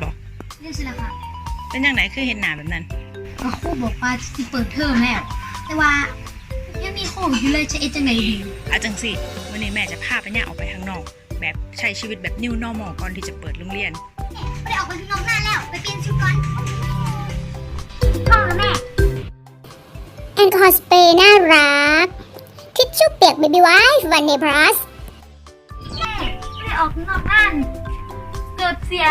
แล้วบ่เรียนเสร็จแล้วค่ะเป็นยังไงคือเห็นหน้าแบบนั้นก็ครูบอกว่าสิเปิดเทอมแล้ว แต่ว่ายังมีโควิดอยู่เลยจะเอ็ดจังไงดีอาจังสิวันนี้แม่จะพาไปเนี่ยออกไปข้างนอก แบบใช้ชีวิตแบบ new normal ก่อนที่จะเปิดโรงเรียนไม่ได้ออกไปข้างนอกหน้าแล้วไปเปลี่ยนชุดก่อนพ่อแม่แอลกอฮอล์สเปรย์น่ารัก ทิชชู่เปียกเบบี้ไวท์วันเนพลัสแม่ไม่ได้ออกข้างนอกบ้านเกิดเสีย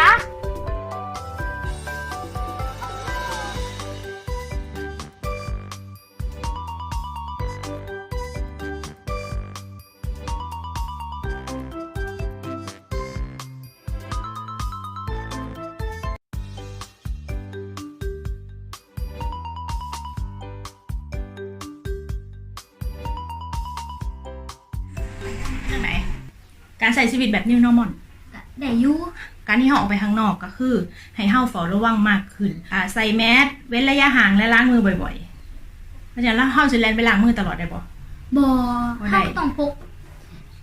เรื่องไหนการใช้ชีวิตแบบ new normal ได้อยู่การที่เราออกไปข้างนอกก็คือ ให้เฮาเฝ้าระวังมากขึ้นอ่าใส่แมสเว้นระยะห่างและล้างมือบ่อยๆเพราะฉะนั้นแล้วเฮาสิแลนไปล้างมือตลอดได้บ่บอบ่ได้เขาต้องพก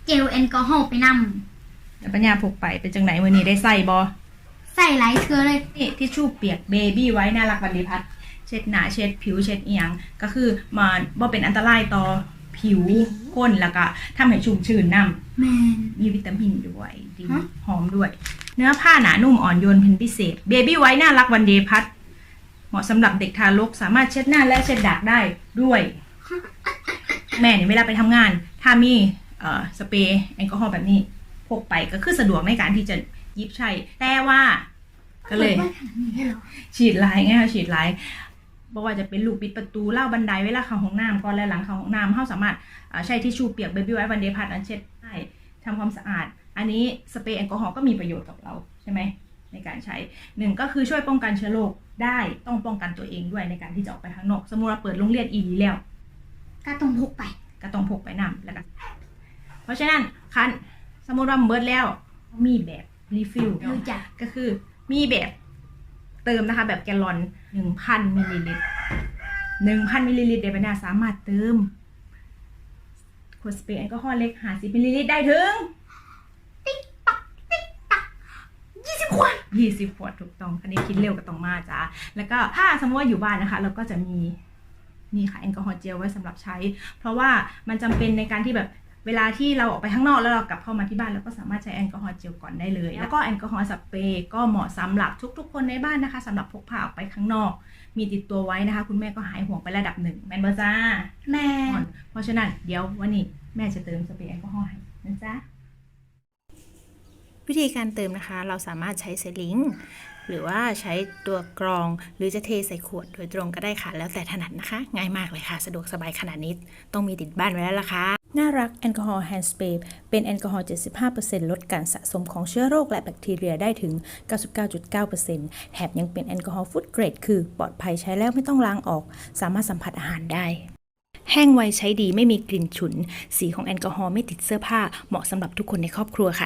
เจลแอลกอฮอล์ไปนแล้วปัญญาพกไปเป็นจังไหนมื้อนี้ได้ใส่บ่ำใส่หลายเทือเลยนี่ทิชชู่เปียกเบบี้ไว้น่ารักวันดีพัดเช็ดหน้าเช็ดผิวเช็ดเอียงก็คือมันบ่เป็นอันตรายต่อ ผิวก้นแล้วก็ทำให้ชุ่มชื้นน้ำแมน มีวิตามินด้วยดีฮะ หอมด้วย เนื้อผ้าหนานุ่มอ่อนโยนเป็นพิเศษ เบบี้ไว้น่ารักวันเดย์พัด เหมาะสำหรับเด็กทารกสามารถเช็ดหน้าและเช็ดดักได้ด้วย แม่เนี่ยเวลาไปทำงาน ถ้ามีเอ่อสเปรย์แอลกอฮอล์แบบนี้ พกไปก็คือสะดวกในการที่จะหยิบใช้แต่ว่าก็เลยปิดไว้ขนาดนี้ได้เหรอ ฉีดลายไงคะฉีดลาย บอกว่าจะเป็นลูกปิดประตูเล่าบันไดเวลาเข้าห้องน้ำก่อนและหลังเข้าห้องน้ำเขาสามารถอ่าใช้ทิชชู่เปียกเบบี้ไว้วันเดย์พัดอันเช็ดได้ทำความสะอาด อันนี้สเปรย์แอลกอฮอล์ก็มีประโยชน์กับเราใช่ไหมในการใช้หนึ่งก็คือช่วยป้องกันเชื้อโรคได้ต้องป้องกันตัวเองด้วยในการที่จะออกไปข้างนอก สมมติเราเปิดโรงเรียนอีหลีแล้ว ก็ต้องพกไป ก็ต้องพกไปนำแล้วกันเพราะฉะนั้นคันสมมติว่าเบิร์ดแล้วมีแบบรีฟิลรู้จักก็คือมีแบบ เติมนะคะ แบบแกลลอนหนึ่งพันมิลลิลิตรหนึ่งพันมิลลิลิตรเดบนาสามารถเติมขวดสเปรย์แอลกอฮอล์เล็กหาสิมิลลิลิตรได้ถึงยี่สิบขวดยี่สิบขวดถูกต้อง อันนี้คิดเร็วก็ต้องมาจ้าแล้วก็ถ้าสมมติว่าอยู่บ้านนะคะ เราก็จะมีนี่ค่ะแอลกอฮอล์เจลไว้สำหรับใช้ เพราะว่ามันจำเป็นในการที่แบบ เวลาที่เราออกไปข้างนอกแล้วเรากลับเข้ามาที่บ้านเราก็สามารถใช้แอลกอฮอล์เจลก่อนได้เลย แล้วก็แอลกอฮอล์สเปรย์ก็เหมาะสำหรับทุก ๆ คนในบ้านนะคะสำหรับพกพาออกไปข้างนอก มีติดตัวไว้นะคะ คุณแม่ก็หายห่วงไประดับหนึ่งแมนเบอร์จ้าแม่เพราะฉะนั้นเดี๋ยววันนี้แม่จะเติมสเปรย์แอลกอฮอล์ให้นะจ๊ะวิธีการเติมนะคะ เราสามารถใช้เซลิงหรือว่าใช้ตัวกรองหรือจะเทใส่ขวดโดยตรงก็ได้ค่ะ แล้วแต่ถนัดนะคะ ง่ายมากเลยค่ะ สะดวกสบายขนาดนี้ ต้องมีติดบ้านไว้แล้วล่ะค่ะ น่ารักแอลกอฮอล์แฮนด์สเปรย์เป็นแอลกอฮอล์ 75%ลดการสะสมของเชื้อโรคและแบคทีเรียได้ถึง 99.9%แถมยังเป็นแอลกอฮอล์ฟู้ดเกรด คือปลอดภัยใช้แล้วไม่ต้องล้างออก สามารถสัมผัสอาหารได้ แห้งไวใช้ดีไม่มีกลิ่นฉุน สีของแอลกอฮอล์ไม่ติดเสื้อผ้า เหมาะสำหรับทุกคนในครอบครัวค่ะ